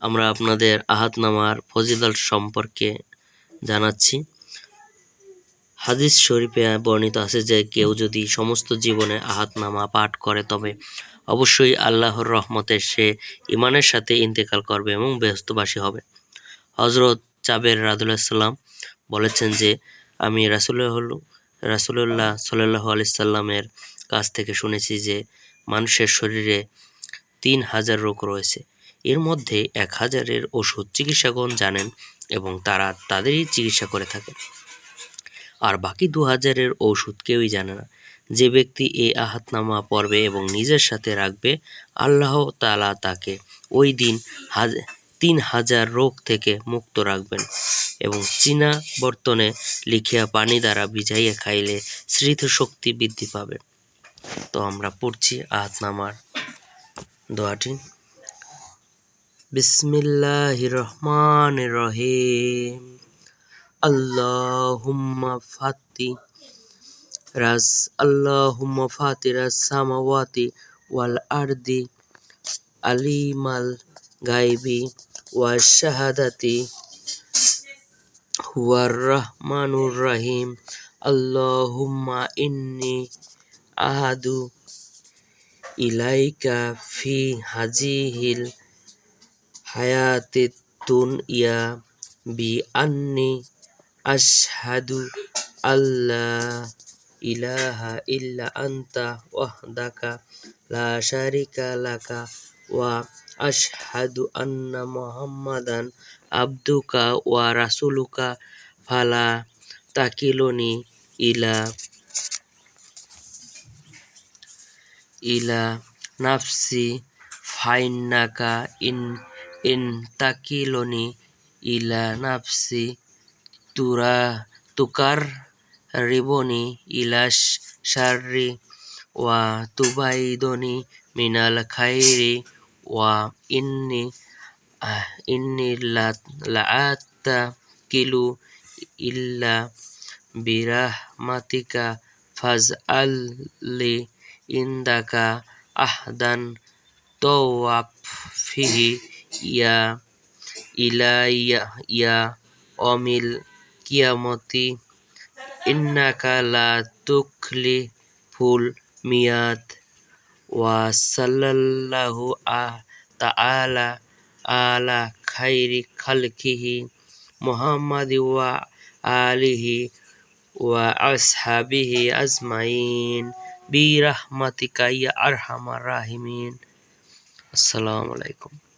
আমরা আপনাদের আহাতনামার ফজিলত সম্পর্কে জানাচ্ছি। হাদিস শরীফে বর্ণিত আছে যে কেউ যদি সমস্ত জীবনে আহাতনামা পাঠ করে, তবে অবশ্যই আল্লাহর রহমতে সে ইমানের সাথে ইন্তেকাল করবে এবং ব্যস্তবাসী হবে। হজরত চাবের রাদুল্লাহাল্লাম বলেছেন যে, আমি রাসুল্লাহ রাসুল্লাহ সাল্লাহ আলিয়াল্লামের কাছ থেকে শুনেছি যে, মানুষের শরীরে তিন হাজার রোগ রয়েছে। এর মধ্যে এক হাজারের ওষুধ চিকিৎসাগণ জানেন এবং তারা তাদেরই চিকিৎসা করে থাকে আর বাকি দু হাজারের ওষুধ কেউই জানে না। যে ব্যক্তি এই আহাতনামা পড়বে এবং নিজের সাথে রাখবে, আল্লাহ তালা তাকে ওই দিন হাজ, তিন হাজার রোগ থেকে মুক্ত রাখবেন এবং চীনা বর্তনে লিখিয়া পানি দ্বারা ভিজাইয়া খাইলে স্মৃতিশক্তি বৃদ্ধি পাবে। তো আমরা পড়ছি আহাতনামার দোয়াটি। বিসমিল্লাহ রহমান রহিম আল্লাহুম্মা ফাতি রাস আল্লাহুম্মা ফাতিরাস সামাওয়াতি ওয়াল আরদি আলিমাল গাইবি ওয়া শাহাদাতি হুয়ার রহমানুর রহিম। আল্লাহুম্মা ইন্নি আহাদু ইলাইকা ফি হাজিহিল হায়াতিতুন ইয়া বি আন্নি আশহাদু আল্লাহ ইলাহা ইল্লা আন্তা ওয়াহদাকা লা শারিকা লাকা ওয়া আশহাদু আন্না মুহাম্মাদান আবদুকা ওয়া রাসুলুকা ফালা তাকিলনি ইলা ইলা নাফসি ফাইন্নাকা ইন তাকিলনি ইলা নাফসি তুরা তুকার রিবনি ইলাস শাররি ওয়া তুবাইদনি মিনাল খাইরি ওয়া ইন্নি ইন্নি লাআত্তা কিলু ইল্লা বিরাহমাতিকা ফাজ আল্লি ইন্দাকা আহদান তোয়াপ ফিহি ইয়া, ইলাইয়া, ইয়া, অমিল, কিয়ামতি, ইন্নাকা লা তুখলি ফুল মিয়াদ, ওয়া সাল্লাল্লাহু তাআলা, আলা খাইরি খালকিহি মুহাম্মাদি ওয়া আলিহি ওয়া আসহাবিহি আজমাইন বিরাহমাতিকা ইয়া আরহামার রাহিমিন। আসসালামু আলাইকুম।